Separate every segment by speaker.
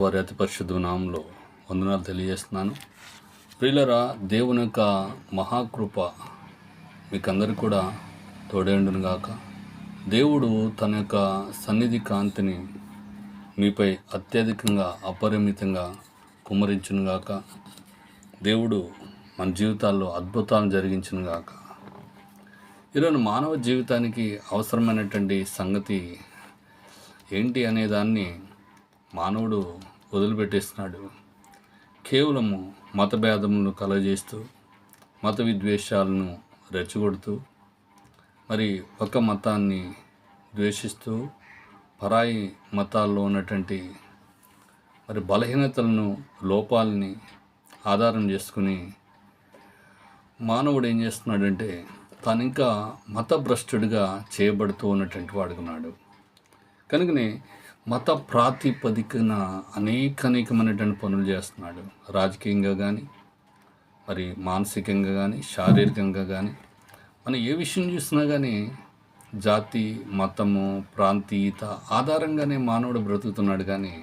Speaker 1: వారి అతి పరిశుద్ధ నామంలో వందనాలు తెలియజేస్తున్నాను. ప్రియులరా దేవుని యొక్క మహాకృప మీకందరికి కూడా తోడేండును గాక. దేవుడు తన యొక్క సన్నిధి కాంతిని మీపై అత్యధికంగా అపరిమితంగా కుమ్మరించును గాక. దేవుడు మన జీవితాల్లో అద్భుతాలను జరిగించును గాక. ఈరోజు మానవ జీవితానికి అవసరమైనటువంటి సంగతి ఏంటి అనే దాన్ని మానవుడు వదిలిపెట్టేస్తున్నాడు. కేవలము మతభేదములను కలగజేస్తూ మత విద్వేషాలను రెచ్చగొడుతూ మరి ఒక మతాన్ని ద్వేషిస్తూ పరాయి మతాల్లో ఉన్నటువంటి మరి బలహీనతలను లోపాలని ఆధారం చేసుకుని మానవుడు ఏం చేస్తున్నాడంటే తను ఇంకా మతభ్రష్టుడిగా చేయబడుతూ ఉన్నటువంటి వాడుకున్నాడు కనుకనే మత ప్రాతిపదికన అనేక అనేకమైనటువంటి పనులు చేస్తున్నాడు. రాజకీయంగా కానీ మరి మానసికంగా కానీ శారీరకంగా కానీ మనం ఏ విషయం చూసినా కానీ జాతి మతము ప్రాంతీయత ఆధారంగానే మానవుడు బ్రతుకుతున్నాడు కానీ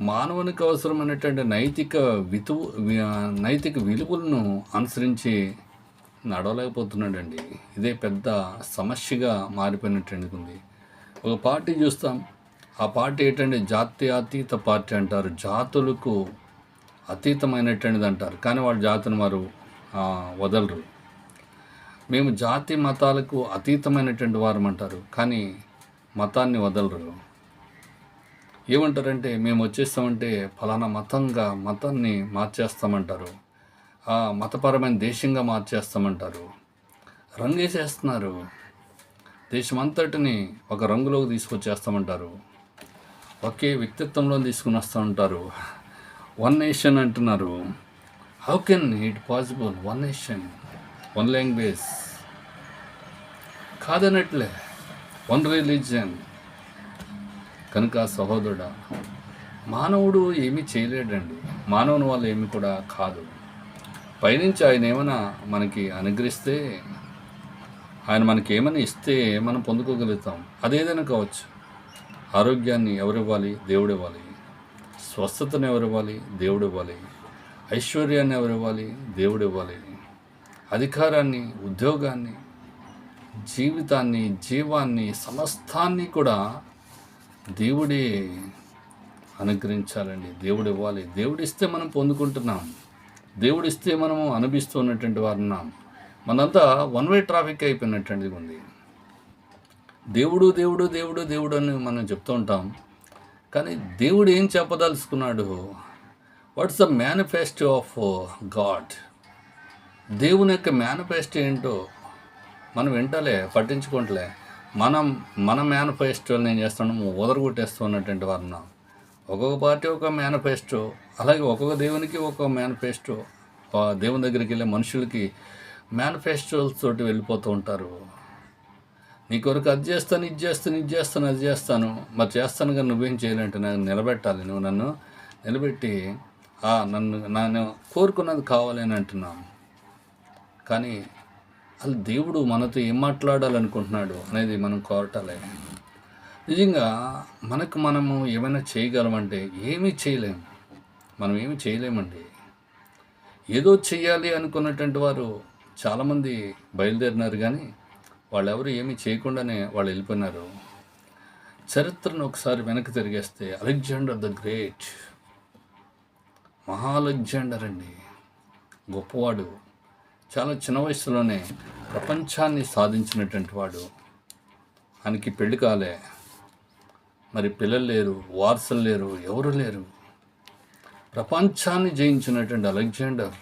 Speaker 1: మానవునికి అవసరమైనటువంటి నైతిక వితువు నైతిక విలువలను అనుసరించి నడవలేకపోతున్నాడండి. ఇదే పెద్ద సమస్యగా మారిపోయినట్టు ఉంది. ఒక పార్టీ చూస్తాం. ఆ పార్టీ ఏంటంటే అతీత పార్టీ అంటారు. జాతులకు అతీతమైనటువంటిది అంటారు. కానీ వాళ్ళు జాతిని వారు వదలరు. మేము జాతి మతాలకు అతీతమైనటువంటి వారం అంటారు. కానీ మతాన్ని వదలరు. ఏమంటారంటే మేము వచ్చేస్తామంటే ఫలానా మతంగా మతాన్ని మార్చేస్తామంటారు. ఆ మతపరమైన దేశంగా మార్చేస్తామంటారు. రంగేసేస్తున్నారు. దేశమంతటిని ఒక రంగులోకి తీసుకొచ్చేస్తామంటారు. ఒకే వ్యక్తిత్వంలో తీసుకుని వస్తూ ఉంటారు. వన్ నేషన్ అంటున్నారు. How can it possible one nation one language కాదనట్లే. One religion కనుక సహోదరుడా మానవుడు ఏమీ చేయలేడండి. మానవుని వల్ల ఏమి కూడా కాదు. పైనుంచి ఆయన ఏమైనా మనకి అనుగ్రహిస్తే ఆయన మనకి ఏమైనా ఇస్తే మనం పొందుకోగలుగుతాం. అదేదైనా కావచ్చు. ఆరోగ్యాన్ని ఎవరివ్వాలి? దేవుడు ఇవ్వాలి స్వస్థతను ఎవరివ్వాలి? దేవుడు ఇవ్వాలి ఐశ్వర్యాన్ని ఎవరివ్వాలి? దేవుడివ్వాలి. దేవుడు ఇవ్వాలి అధికారాన్ని ఉద్యోగాన్ని జీవితాన్ని జీవాన్ని సమస్తాన్ని కూడా దేవుడే అనుగ్రహించాలండి. దేవుడు ఇవ్వాలి దేవుడిస్తే మనం పొందుకుంటున్నాం. దేవుడిస్తే మనము అనుభవిస్తూ ఉన్నటువంటి వారున్నాం. మనంతా వన్ వే ట్రాఫిక్ అయిపోయినటువంటిది ఉంది. దేవుడు దేవుడు దేవుడు దేవుడు అని మనం చెప్తూ ఉంటాం. కానీ దేవుడు ఏం చెప్పదలుచుకున్నాడు? What's the manifesto of God దేవుని యొక్క మేనిఫెస్టో ఏంటో మనం వింటలే పట్టించుకుంటలే. మనం మన మేనిఫెస్టోని ఏం చేస్తున్నాము ఉదరగొట్టేస్తూ ఉన్నటువంటి వారున్నాం ఒక్కొక్క పార్టీ ఒక మేనిఫెస్టో అలాగే ఒక్కొక్క దేవునికి ఒక్కొక్క మేనిఫెస్టో దేవుని దగ్గరికి వెళ్ళే మనుషులకి మేనిఫెస్టోస్ తోటి వెళ్ళిపోతూ ఉంటారు. నీ కొరకు అది చేస్తాను ఇది చేస్తాను ఇది చేస్తాను అది చేస్తాను. మరి చేస్తాను కానీ నువ్వేం చేయాలంటే నన్ను నిలబెట్టాలి. నువ్వు నన్ను నిలబెట్టి నన్ను నన్ను నేను కోరుకున్నది కావాలి అని అంటున్నాను కానీ అసలు దేవుడు మనతో ఏం మాట్లాడాలనుకుంటున్నాడు అనేది మనం కోరటాలే. నిజంగా మనకు మనము ఏమైనా చేయగలమంటే ఏమీ చేయలేము మనం ఏమీ చేయలేమండి. ఏదో చేయాలి అనుకున్నటువంటి వారు చాలామంది బయలుదేరినారు కానీ వాళ్ళెవరు ఏమీ చేయకుండానే వాళ్ళు వెళ్ళిపోయినారు. చరిత్రను ఒకసారి వెనక్కి తిరిగేస్తే అలెగ్జాండర్ ద గ్రేట్. మహా అలెగ్జాండర్ అండి. గొప్పవాడు. చాలా చిన్న వయసులోనే ప్రపంచాన్ని సాధించినటువంటి వాడు. ఆయనకి పెళ్ళి కాలే. మరి పిల్లలు లేరు వారసులు లేరు ఎవరు లేరు. ప్రపంచాన్ని జయించినటువంటి అలెగ్జాండర్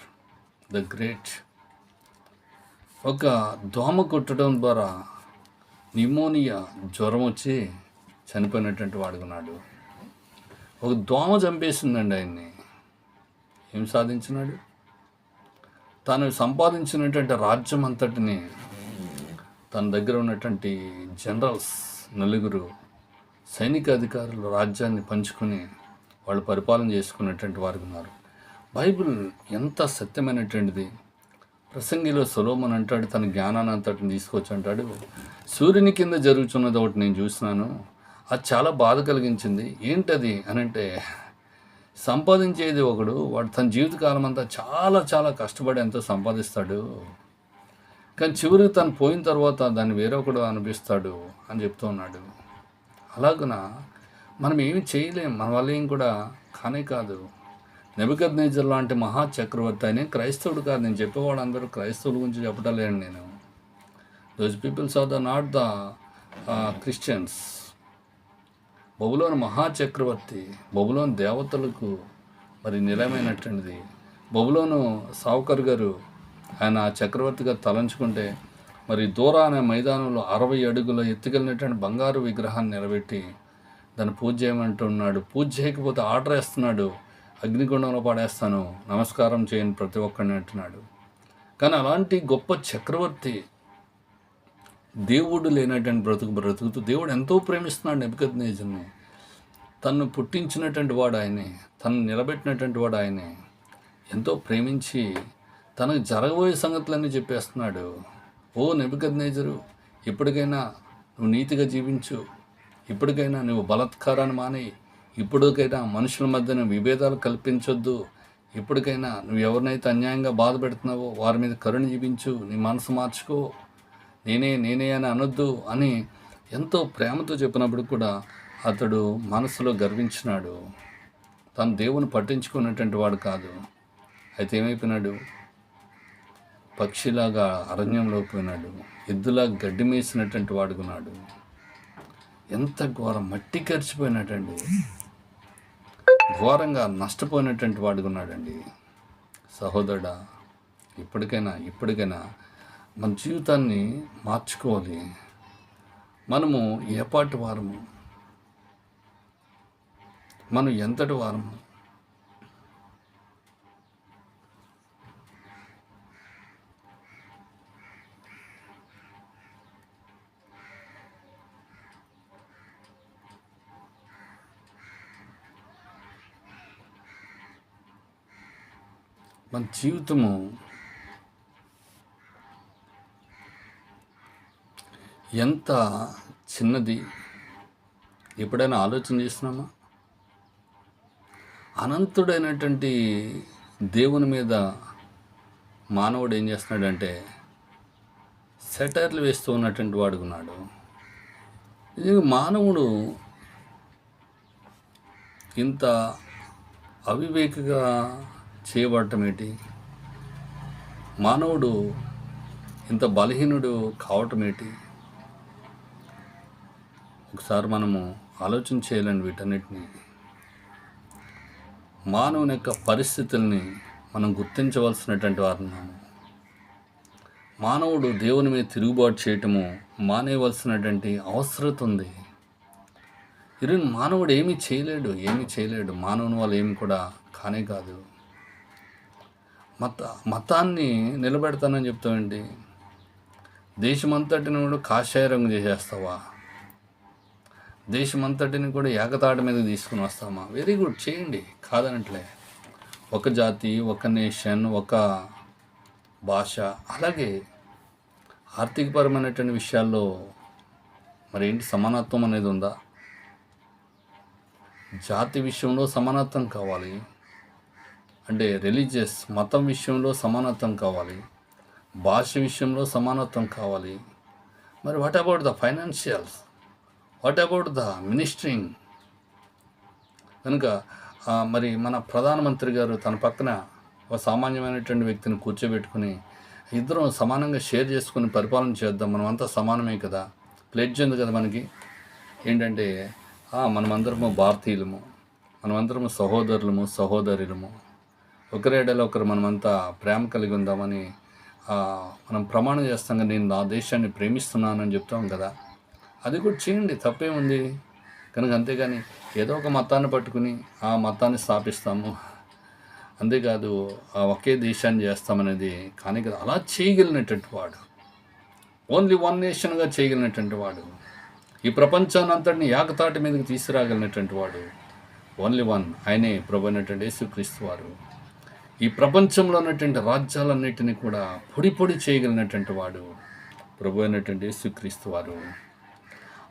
Speaker 1: ద గ్రేట్. ఒక దోమ కొట్టడం ద్వారా నిమోనియా జ్వరం వచ్చి చనిపోయినటువంటి వాడుకున్నాడు ఒక దోమ చంపేసిందండి ఆయన్ని. ఏం సాధించినాడు? తాను సంపాదించినటువంటి రాజ్యం అంతటిని తన దగ్గర ఉన్నటువంటి జనరల్స్ నలుగురు సైనిక అధికారులు రాజ్యాన్ని పంచుకొని వాళ్ళు పరిపాలన చేసుకున్నటువంటి వారు ఉన్నారు. బైబిల్ ఎంత సత్యమైనటువంటిది? ప్రసంగిలో సొలోమన్ అంటాడు తన జ్ఞానాన్ని అంతటిని తీసుకొచ్చి అంటాడు. సూర్యుని కింద జరుగుతున్నది ఒకటి నేను చూసినాను. అది చాలా బాధ కలిగించింది. ఏంటది అని అంటే సంపాదించేది ఒకడు వాడు తన జీవితకాలం అంతా చాలా చాలా కష్టపడి ఎంతో సంపాదిస్తాడు. కానీ చివరికి తను పోయిన తర్వాత దాన్ని వేరొకడు అనిపిస్తాడు అని చెప్తూ ఉన్నాడు. అలాగున? మనం ఏమి చేయలేం. మన వల్ల ఏం కూడా కానే కాదు. నెబద్నేజర్ లాంటి మహా చక్రవర్తి అని క్రైస్తవుడు కాదు. నేను చెప్పేవాడు అందరూ క్రైస్తవుల గురించి చెప్పటం లేను నేను those peoples are the not the Christians బబులోని మహాచక్రవర్తి బబులోని దేవతలకు మరి నిలయమైనటువంటిది. బబులోను సావుకర్ గారు ఆయన చక్రవర్తిగా తలంచుకుంటే మరి దూరా అనే మైదానంలో అరవై అడుగుల ఎత్తుకెళ్ళినటువంటి బంగారు విగ్రహాన్ని నిలబెట్టి దాన్ని పూజ చేయమంటున్నాడు. పూజ చేయకపోతే ఆర్డర్ వేస్తున్నాడు. అగ్నిగుండంలో పడేస్తాను. నమస్కారం చేయని ప్రతి ఒక్కరిని అంటున్నాడు. కానీ అలాంటి గొప్ప చక్రవర్తి దేవుడు లేనటువంటి బ్రతుకు బ్రతుకుతూ దేవుడు ఎంతో ప్రేమిస్తున్నాడు నెబద్నేజర్ని తను పుట్టించినటువంటి వాడు ఆయనే. తను నిలబెట్టినటువంటి వాడు ఆయనే. ఎంతో ప్రేమించి తనకు జరగబోయే సంగతులన్నీ చెప్పేస్తున్నాడు. ఓ నెబద్నేజరు ఇప్పటికైనా నువ్వు నీతిగా జీవించు. ఇప్పటికైనా నువ్వు బలత్కారాన్ని మాని ఇప్పటికైనా మనుషుల మధ్యన విభేదాలు కల్పించొద్దు. ఇప్పటికైనా నువ్వు ఎవరినైతే అన్యాయంగా బాధ పెడుతున్నావో వారి మీద కరుణ జీవించు నీ మనసు మార్చుకో. నేనే నేనే అని అనొద్దు అని ఎంతో ప్రేమతో చెప్పినప్పుడు కూడా అతడు మనసులో గర్వించినాడు. తను దేవుని పట్టించుకున్నటువంటి వాడు కాదు. అయితే ఏమైపోయినాడు? పక్షిలాగా అరణ్యంలో పోయినాడు. ఎద్దులా గడ్డి మేసినటువంటి వాడుకున్నాడు. ఎంత ఘోరం మట్టి కరిచిపోయినట్టండి. ఘోరంగా నష్టపోయినటువంటి వాడుకున్నాడండి సహోదరుడా ఇప్పటికైనా ఇప్పటికైనా మన జీవితాన్ని మార్చుకోవాలి. మనము ఏపాటి వారము? మనం ఎంతటి వారము? మన జీవితము ఎంత చిన్నది? ఎప్పుడైనా ఆలోచన చేస్తున్నామా అనంతుడైనటువంటి దేవుని మీద మానవుడు ఏం చేస్తున్నాడంటే సెటైర్లు వేస్తూ ఉన్నటువంటి వాడుకున్నాడు ఇది మానవుడు ఇంత అవివేకగా చేయబడటం ఏంటి? మానవుడు ఇంత బలహీనుడు కావటం ఏంటి? ఒకసారి మనము ఆలోచన చేయాలండి వీటన్నిటిని. మానవుని యొక్క పరిస్థితుల్ని మనం గుర్తించవలసినటువంటి వారున్నాము మానవుడు దేవుని మీద తిరుగుబాటు చేయటము మానేయవలసినటువంటి అవసరత ఉంది. ఇరు మానవుడు ఏమీ చేయలేడు ఏమీ చేయలేడు. మానవుని వాళ్ళు ఏమి కూడా కానే కాదు. మత మతాన్ని నిలబెడతానని చెప్తామండి దేశమంతటిని కూడా కాషాయ రంగు చేసేస్తావా? దేశమంతటిని కూడా ఏకతాటి మీద తీసుకుని వస్తామా? వెరీ గుడ్ చేయండి. కాదనట్లే. ఒక జాతి ఒక నేషన్ ఒక భాష అలాగే ఆర్థికపరమైనటువంటి విషయాల్లో మరి ఏంటి సమానత్వం అనేది ఉందా? జాతి విషయంలో సమానత్వం కావాలి. అంటే రిలీజియస్ మతం విషయంలో సమానత్వం కావాలి భాష విషయంలో సమానత్వం కావాలి. మరి what about the financials what about the ministering కనుక మరి మన ప్రధానమంత్రి గారు తన పక్కన ఒక సామాన్యమైనటువంటి వ్యక్తిని కూర్చోబెట్టుకుని ఇద్దరం సమానంగా షేర్ చేసుకుని పరిపాలన చేద్దాం మనం అంతా సమానమే కదా? ప్లెడ్జ్ ఉంది కదా మనకి? ఏంటంటే మనమందరము భారతీయులము మనమందరము సహోదరులము సహోదరులము. ఒకరేడలో ఒకరు మనమంతా ప్రేమ కలిగి ఉందామని మనం ప్రమాణం చేస్తాం కదా నేను నా దేశాన్ని ప్రేమిస్తున్నానని చెప్తాం కదా. అది కూడా చేయండి తప్పేముంది. కనుక అంతేగాని ఏదో ఒక మతాన్ని పట్టుకుని ఆ మతాన్ని స్థాపిస్తాము. అంతేకాదు ఆ ఒకే దేశాన్ని చేస్తామనేది కానీ కదా అలా చేయగలిగినటువంటి వాడు. ఓన్లీ వన్ నేషన్గా చేయగలిగినటువంటి వాడు. ఈ ప్రపంచాన్ని అంతటిని ఏకతాటి మీదకి తీసుకురాగలిగినటువంటి వాడు. ఓన్లీ వన్ ఆయనే ప్రభు అయినటువంటి యేసుక్రీస్తు వారు. ఈ ప్రపంచంలో ఉన్నటువంటి రాజ్యాలన్నిటిని కూడా పొడి పొడి చేయగలిగినటువంటి వాడు ప్రభు అయినటువంటి యేసుక్రీస్తు వారు.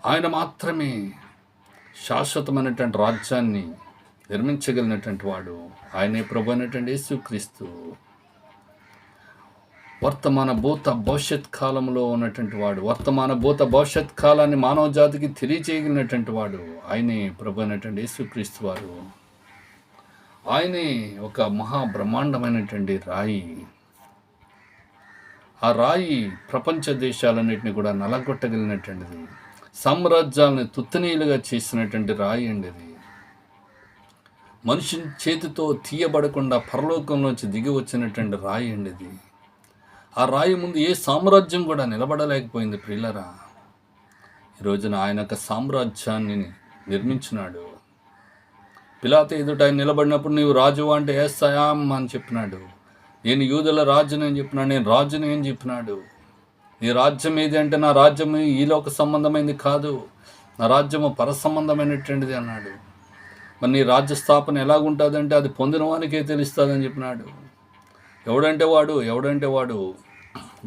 Speaker 1: ఆయన మాత్రమే శాశ్వతమైనటువంటి రాజ్యాన్ని నిర్మించగలిగినటువంటి వాడు. ఆయనే ప్రభు అయినటువంటి యేసుక్రీస్తు. వర్తమాన భూత భవిష్యత్ కాలంలో ఉన్నటువంటి వాడు వర్తమాన భూత భవిష్యత్ కాలాన్ని మానవ జాతికి తెలియచేయగలిగినటువంటి వాడు. ఆయనే ప్రభు అయినటువంటి యేసుక్రీస్తు వారు. ఆయనే ఒక మహా బ్రహ్మాండమైనటువంటి రాయి. ఆ రాయి ప్రపంచ దేశాలన్నింటినీ కూడా నలగొట్టగలిగినటువంటిది. సామ్రాజ్యాలను తుత్తనీయులుగా చేసినటువంటి రాయి అండి అది. మనిషి చేతితో తీయబడకుండా పరలోకంలోంచి దిగి వచ్చినటువంటి రాయి అండి ఇది. ఆ రాయి ముందు ఏ సామ్రాజ్యం కూడా నిలబడలేకపోయింది ప్రిల్లరా ఈ రోజున ఆయన యొక్క సామ్రాజ్యాన్ని నిర్మించినాడు. పిలాత ఎదుట ఆయన నిలబడినప్పుడు నీవు రాజు అంటే ఎస్ అని చెప్పినాడు. నేను యూదుల రాజుని అని చెప్పినాడు. నేను రాజుని అని చెప్పినాడు. నీ రాజ్యం ఏది అంటే నా రాజ్యం ఈలోక సంబంధమైనది కాదు. నా రాజ్యము పర సంబంధమైనటువంటిది అన్నాడు. మరి నీ రాజ్య స్థాపన ఎలాగుంటుందంటే అది పొందిన వానికే తెలుస్తుందని చెప్పినాడు. ఎవడంటే వాడు? ఎవడంటే వాడు?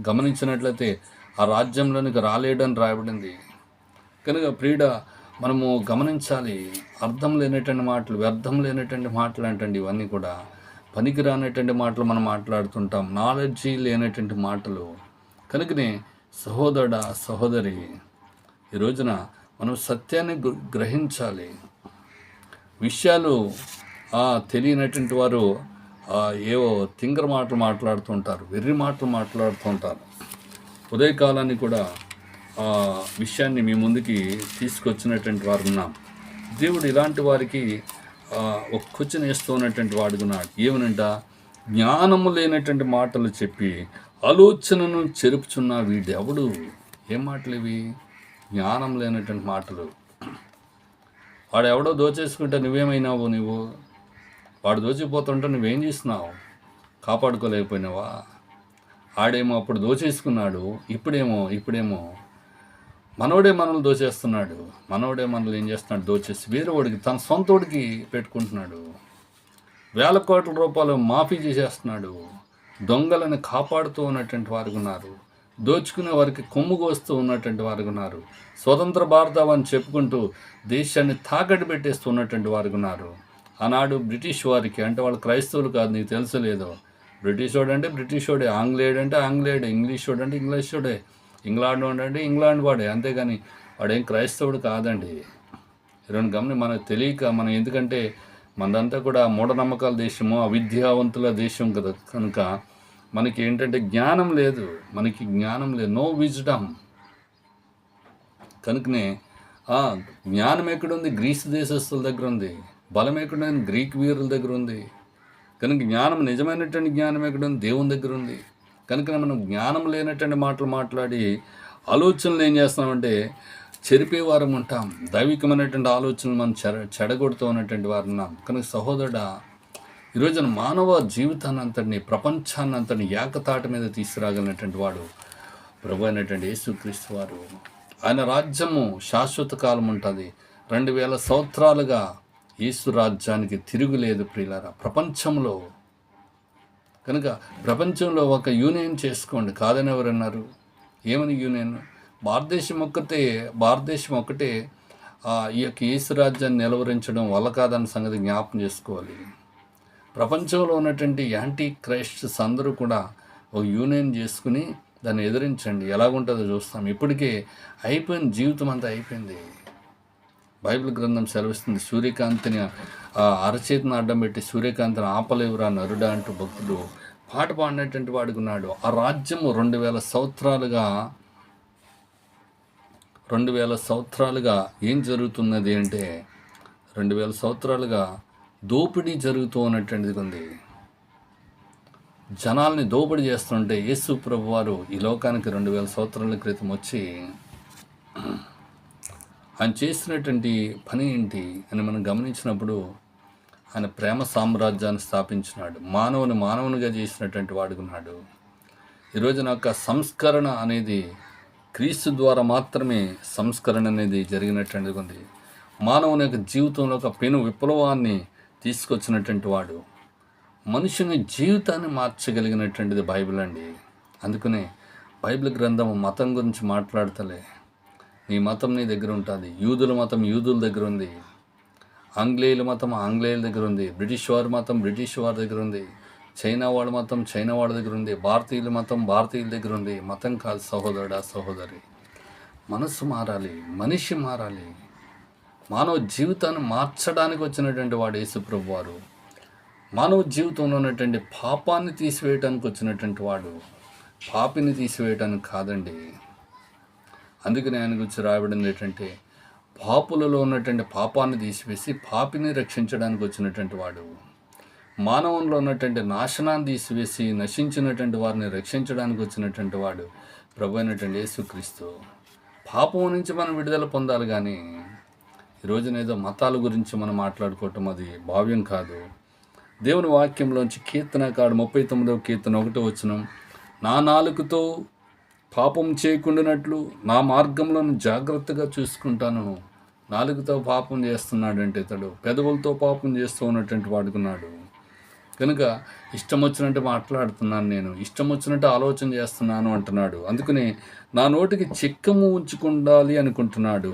Speaker 1: గమనించినట్లయితే ఆ రాజ్యంలోనికి రాలేడని రాయబడింది. కనుక ప్రీడ మనము గమనించాలి అర్థం లేనటువంటి మాటలు వ్యర్థం లేనటువంటి మాటలు అంటండి ఇవన్నీ కూడా. పనికి రానటువంటి మాటలు మనం మాట్లాడుతుంటాం నాలెడ్జీ లేనటువంటి మాటలు. కనుకనే సహోదరుడ సహోదరి ఈ రోజున మనం సత్యాన్ని గ్రహించాలి. విషయాలు తెలియనటువంటి వారు ఏవో తింగర మాటలు మాట్లాడుతుంటారు వెర్రి మాటలు మాట్లాడుతుంటారు. ఉదయకాలాన్ని కూడా విషయాన్ని మీ ముందుకి తీసుకొచ్చినటువంటి వారు ఉన్నాం. దేవుడు ఇలాంటి వారికి ఒక క్వశ్చన్ వేస్తూ ఉన్నటువంటి వాడుకున్నాడు ఏమనంట? జ్ఞానము లేనటువంటి మాటలు చెప్పి ఆలోచనను చెరుపుచున్న వీడెవడు? ఏం మాటలు ఇవి? జ్ఞానం లేనటువంటి మాటలు. వాడు ఎవడో దోచేసుకుంటే నువ్వేమైనావు నువ్వు వాడు దోచిపోతుంటే నువ్వేం చేస్తున్నావు? కాపాడుకోలేకపోయినావా? ఆడేమో అప్పుడు దోచేసుకున్నాడు ఇప్పుడేమో ఇప్పుడేమో మనోడే మనల్ని దోచేస్తున్నాడు. మనోడే మనల్ని ఏం చేస్తున్నాడు? దోచేసి వేరేవాడికి తన సొంతోడికి పెట్టుకుంటున్నాడు. వేల కోట్ల రూపాయలు మాఫీ చేసేస్తున్నాడు. దొంగలను కాపాడుతూ ఉన్నటువంటి వారు ఉన్నారు. దోచుకునే వారికి కొమ్ము కోస్తూ ఉన్నటువంటి వారు ఉన్నారు. స్వతంత్ర భారతం అని చెప్పుకుంటూ దేశాన్ని తాకట్టు పెట్టేస్తూ ఉన్నటువంటి వారు ఉన్నారు. ఆనాడు బ్రిటిష్ వారికి అంటే వాళ్ళు క్రైస్తవులు కాదు నీకు తెలుసు లేదు. బ్రిటిష్ వాడు అంటే బ్రిటిష్ వాడే ఆంగ్లేయుడు అంటే ఆంగ్లేయుడే ఇంగ్లీష్ వాడు అంటే ఇంగ్లీష్ వాడే. ఇంగ్లాండ్ వాడు అంటే ఇంగ్లాండ్ వాడే. అంతేగాని వాడేం క్రైస్తవుడు కాదండి. రెండు గమని మనకు తెలియక మనం ఎందుకంటే మనదంతా కూడా మూఢనమ్మకాల దేశము అవిద్యావంతుల దేశం కదా. కనుక మనకి ఏంటంటే జ్ఞానం లేదు. మనకి జ్ఞానం లేదు. నో విజ్డమ్ కనుకనే జ్ఞానం ఎక్కడుంది? గ్రీస్ దేశస్తుల దగ్గర ఉంది. బలం ఎక్కడుంది? గ్రీక్ వీరుల దగ్గర ఉంది. కనుక జ్ఞానం నిజమైనటువంటి జ్ఞానం ఎక్కడుంది? దేవుని దగ్గర ఉంది. కనుక మనం జ్ఞానం లేనటువంటి మాటలు మాట్లాడి ఆలోచనలు ఏం చేస్తామంటే చెరిపే వారం ఉంటాం దైవికమైనటువంటి ఆలోచనలు మనం చెడ చెడగొడుతూ ఉన్నటువంటి వారు ఉన్నాం. కనుక సహోదరుడా ఈరోజున మానవ జీవితాన్ని అంతటిని ప్రపంచాన్ని అంతటిని ఏకతాట మీద తీసుకురాగలిగినటువంటి వాడు ప్రభు అయినటువంటి యేసుక్రీస్తు వారు. ఆయన రాజ్యము శాశ్వత కాలం ఉంటుంది. రెండు వేల సంవత్సరాలుగా యేసు రాజ్యానికి తిరుగులేదు ప్రియులారా. ప్రపంచంలో కనుక ప్రపంచంలో ఒక యూనియన్ చేసుకోండి. కాదని ఎవరన్నారు? ఏమని యూనియన్? భారతదేశం ఒక్కటే భారతదేశం ఒక్కటే ఈ యొక్క యేసు రాజ్యాన్ని నిలవరించడం వల్ల కాదన్న సంగతి జ్ఞాపం చేసుకోవాలి. ప్రపంచంలో ఉన్నటువంటి యాంటీ క్రైస్ట్స్ అందరూ కూడా ఒక యూనియన్ చేసుకుని దాన్ని ఎదిరించండి. ఎలాగుంటుందో చూస్తాం. ఇప్పటికే అయిపోయిన జీవితం అంతా అయిపోయింది. బైబిల్ గ్రంథం సెలవిస్తుంది సూర్యకాంతిని అరచేతిని అడ్డం పెట్టి సూర్యకాంతిని ఆపలేవురా నరుడా అంటూ భక్తుడు పాట పాడినటువంటి వాడుకున్నాడు ఆ రాజ్యము రెండు వేల సంవత్సరాలుగా రెండు వేల సంవత్సరాలుగా ఏం జరుగుతున్నది అంటే రెండు వేల సంవత్సరాలుగా దోపిడీ జరుగుతూ ఉన్నటువంటిది ఉంది. జనాల్ని దోపిడీ చేస్తుంటే యేసు ప్రభు వారు ఈ లోకానికి రెండు వేల సంవత్సరాల క్రితం వచ్చి ఆయన చేసినటువంటి పని ఏంటి అని మనం గమనించినప్పుడు ఆయన ప్రేమ సామ్రాజ్యాన్ని స్థాపించినాడు. మానవుని మానవునిగా చేసినటువంటి వాడుకున్నాడు ఈరోజు నాకు సంస్కరణ అనేది క్రీస్తు ద్వారా మాత్రమే సంస్కరణ అనేది జరిగినటువంటిది ఉంది. మానవుని యొక్క జీవితంలో ఒక పెను విప్లవాన్ని తీసుకొచ్చినటువంటి వాడు. మనుషుని జీవితాన్ని మార్చగలిగినటువంటిది బైబిల్ అండి. అందుకనే బైబిల్ గ్రంథం మతం గురించి మాట్లాడతలే. నీ మతం నీ దగ్గర ఉంటుంది. యూదుల మతం యూదుల దగ్గర ఉంది. ఆంగ్లేయుల మతం ఆంగ్లేయుల దగ్గర ఉంది. బ్రిటిష్ వారి మతం బ్రిటిష్ వారి దగ్గర ఉంది. చైనా వాళ్ళ మతం చైనా వాళ్ళ దగ్గర ఉంది. భారతీయుల మతం భారతీయుల దగ్గర ఉంది. మతం కాదు సహోదరుడా సహోదరి. మనసు మారాలి మనిషి మారాలి. మానవ జీవితాన్ని మార్చడానికి వచ్చినటువంటి వాడు యేసుప్రభు వారు. మానవ జీవితంలో ఉన్నటువంటి పాపాన్ని తీసివేయటానికి వచ్చినటువంటి వాడు. పాపిని తీసివేయటానికి కాదండి. అందుకని ఆయన గురించి రాయబడింది ఏంటంటే పాపులలో ఉన్నటువంటి పాపాన్ని తీసివేసి పాపిని రక్షించడానికి వచ్చినటువంటి వాడు. మానవంలో ఉన్నటువంటి నాశనాన్ని తీసివేసి నశించినటువంటి వారిని రక్షించడానికి వచ్చినటువంటి వాడు ప్రభు అయినటువంటి యేసుక్రీస్తు. పాపం నుంచి మనం విడుదల పొందాలి కానీ ఈ రోజున ఏదో మతాల గురించి మనం మాట్లాడుకోవటం అది భావ్యం కాదు. దేవుని వాక్యంలోంచి కీర్తనకాడు ముప్పై తొమ్మిదవ కీర్తన ఒకటో వచ్చిన నా నాలుగుతో పాపం చేయకుండానట్లు నా మార్గంలో జాగ్రత్తగా చూసుకుంటాను. నాలుగుతో పాపం చేస్తున్నాడంటే ఇతడు పెదవులతో పాపం చేస్తూ ఉన్నటువంటి వాడుకున్నాడు. కనుక ఇష్టం వచ్చినట్టు మాట్లాడుతున్నాను నేను ఇష్టం వచ్చినట్టు ఆలోచన చేస్తున్నాను అంటున్నాడు. అందుకని నా నోటికి చిక్కము ఉంచుకుండాలి అనుకుంటున్నాడు.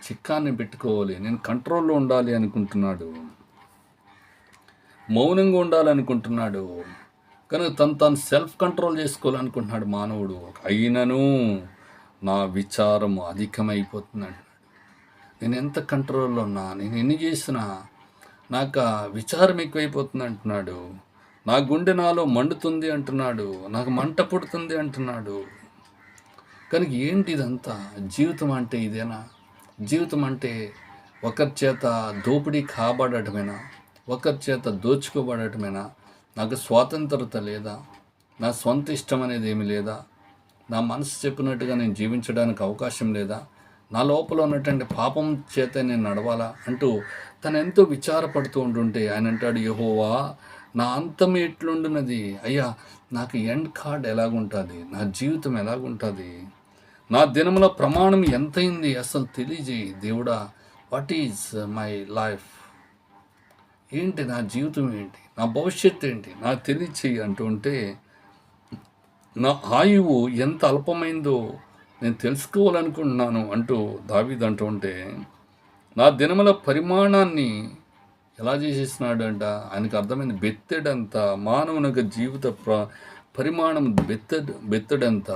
Speaker 1: చిక్కాన్ని పెట్టుకోవాలి నేను కంట్రోల్లో ఉండాలి అనుకుంటున్నాడు. మౌనంగా ఉండాలనుకుంటున్నాడు. కనుక తను తను సెల్ఫ్ కంట్రోల్ చేసుకోవాలనుకుంటున్నాడు మానవుడు. అయినను నా విచారం అధికమైపోతుంది అంటున్నాడు. నేను ఎంత కంట్రోల్లో ఉన్నా నేను ఎన్ని చేసినా నాకు ఆ విచారం ఎక్కువైపోతుంది అంటున్నాడు. నా గుండె నాలో మండుతుంది అంటున్నాడు. నాకు మంట పుడుతుంది అంటున్నాడు. కనుక ఏంటి ఇదంతా? జీవితం అంటే ఇదేనా? జీవితం అంటే ఒకరి చేత దోపిడీ కాబడటమేనా? ఒకరి చేత దోచుకోబడటమేనా? నాకు స్వాతంత్రత లేదా? నా సొంత ఇష్టం అనేది ఏమి లేదా? నా మనసు చెప్పినట్టుగా నేను జీవించడానికి అవకాశం లేదా? నా లోపల ఉన్నటువంటి పాపం చేత నేను నడవాలా? అంటూ తను ఎంతో విచారపడుతూ ఉంటుంటే ఆయన అంటాడు యహోవా నా అంతం ఎట్లుండున్నది? అయ్యా నాకు ఎండ్ కార్డ్ ఎలాగుంటుంది? నా జీవితం ఎలాగుంటుంది? నా దినముల ప్రమాణం ఎంతైంది అసలు తెలియజేయి దేవుడా వాట్ ఈజ్ మై లైఫ్ ఏంటి నా జీవితం ఏంటి? నా భవిష్యత్తు ఏంటి? నాకు తెలియచేయి అంటూ ఉంటే నా ఆయువు ఎంత అల్పమైందో నేను తెలుసుకోవాలనుకుంటున్నాను అంటూ దావీద్ అంటుంటే ఉంటే నా దినముల పరిమాణాన్ని ఎలా చేసేసినాడంట ఆయనకు అర్థమైంది బెత్తెడంత మానవునిక జీవిత ప్ర పరిమాణం బెత్త బెత్తడంత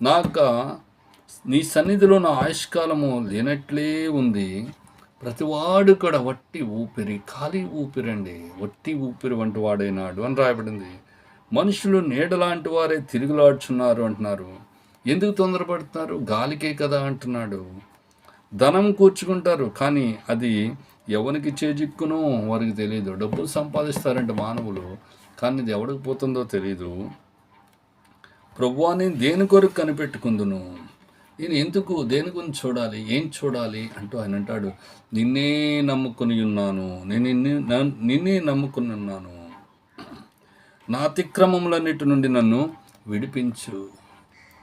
Speaker 1: నాక నీ సన్నిధిలో నా ఆయుష్కాలము లేనట్లే ఉంది. ప్రతివాడు కూడా వట్టి ఊపిరి ఖాళీ ఊపిరండి. వట్టి ఊపిరి వంటి వాడైనాడు అని రాయబడింది. మనుషులు నీడలాంటి వారే తిరుగులాడుచున్నారు అంటున్నారు. ఎందుకు తొందరపడుతున్నారు గాలికే కదా అంటున్నాడు. ధనం కూర్చుకుంటారు కానీ అది ఎవరికి చేజిక్కునో వారికి తెలియదు. డబ్బులు సంపాదిస్తారంట మానవులు కానీ ఇది ఎవరికి పోతుందో తెలియదు ప్రభువాని దేని కొరకు కనిపెట్టుకుందును? నేను ఎందుకు దేని గురించి చూడాలి? ఏం చూడాలి? అంటూ ఆయన అంటాడు నిన్నే నమ్ముకుని ఉన్నాను. నేను నిన్నే నిన్నే నమ్ముకుని ఉన్నాను. నా అతిక్రమములన్నిటి నుండి నన్ను విడిపించు.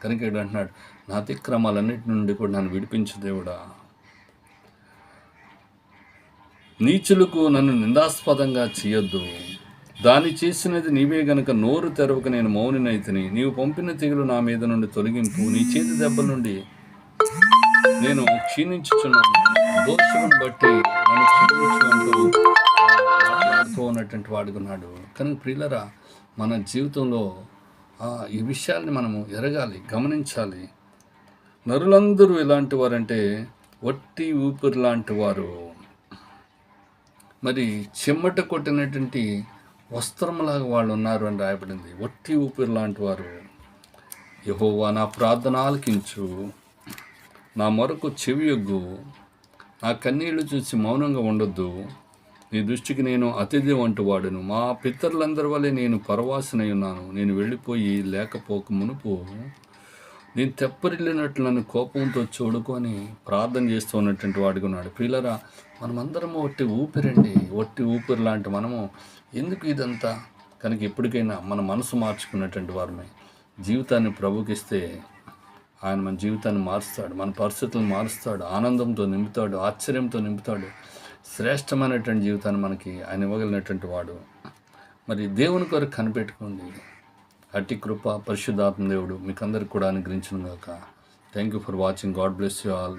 Speaker 1: కనుక అంటున్నాడు నా అతిక్రమాలన్నిటి నుండి కూడా నన్ను విడిపించు దేవుడా. నీచులకు నన్ను నిందాస్పదంగా చేయొద్దు. దాన్ని చేసినది నీవే గనుక నోరు తెరవక నేను మౌనినైతిని. నీవు పంపిన తెగులు నా మీద నుండి తొలగింపు నీ చేతి దెబ్బల నుండి నేను క్షీణించుచున్నాను. దోషులను బట్టి నన్ను క్షీణించు మాట్లాడుతూ ఉన్నటువంటి వాడుకున్నాడు కనుక ప్రియులరా మన జీవితంలో ఆ, ఈ విషయాల్ని మనము ఎరగాలి గమనించాలి. నరులందరూ ఎలాంటి వారంటే వట్టి ఊపిరి లాంటి వారు. మరి చెమ్మట కొట్టినటువంటి వస్త్రములాగా వాళ్ళు ఉన్నారు అని రాయబడింది. వట్టి ఊపిరి లాంటి వారు. యహోవా నా ప్రార్థన ఆలకించు. నా మొరకు చెవియొగ్గు నా కన్నీళ్ళు చూసి మౌనంగా ఉండొద్దు. నీ దృష్టికి నేను అతిథి వంటి వాడును. మా పితరులందరి వల్లే నేను పరవాసనై ఉన్నాను. నేను వెళ్ళిపోయి లేకపోక మునుపు నేను తెప్పరిల్లినట్లు నన్ను కోపంతో చూడుకొని ప్రార్థన చేస్తూ ఉన్నటువంటి వాడిగా ఉన్నాడు. పిల్లరా మనమందరము ఒట్టి ఊపిరండి. ఒట్టి ఊపిరి లాంటి మనము ఎందుకు ఇదంతా? కనుక ఎప్పటికైనా మన మనసు మార్చుకున్నటువంటి వారమే. జీవితాన్ని ప్రభుకిస్తే ఆయన మన జీవితాన్ని మారుస్తాడు మన పరిస్థితులను మారుస్తాడు ఆనందంతో నింపుతాడు ఆశ్చర్యంతో నింపుతాడు. శ్రేష్టమైనటువంటి జీవితాన్ని మనకి ఆయన ఇవ్వగలిగినటువంటి వాడు. మరి దేవుని కొరకు కనిపెట్టుకోండి. అట్టి కృప పరిశుద్ధాత్మ దేవుడు మీకు అందరికి కూడా అనుగ్రహించిన గాక. Thank you for watching God bless you all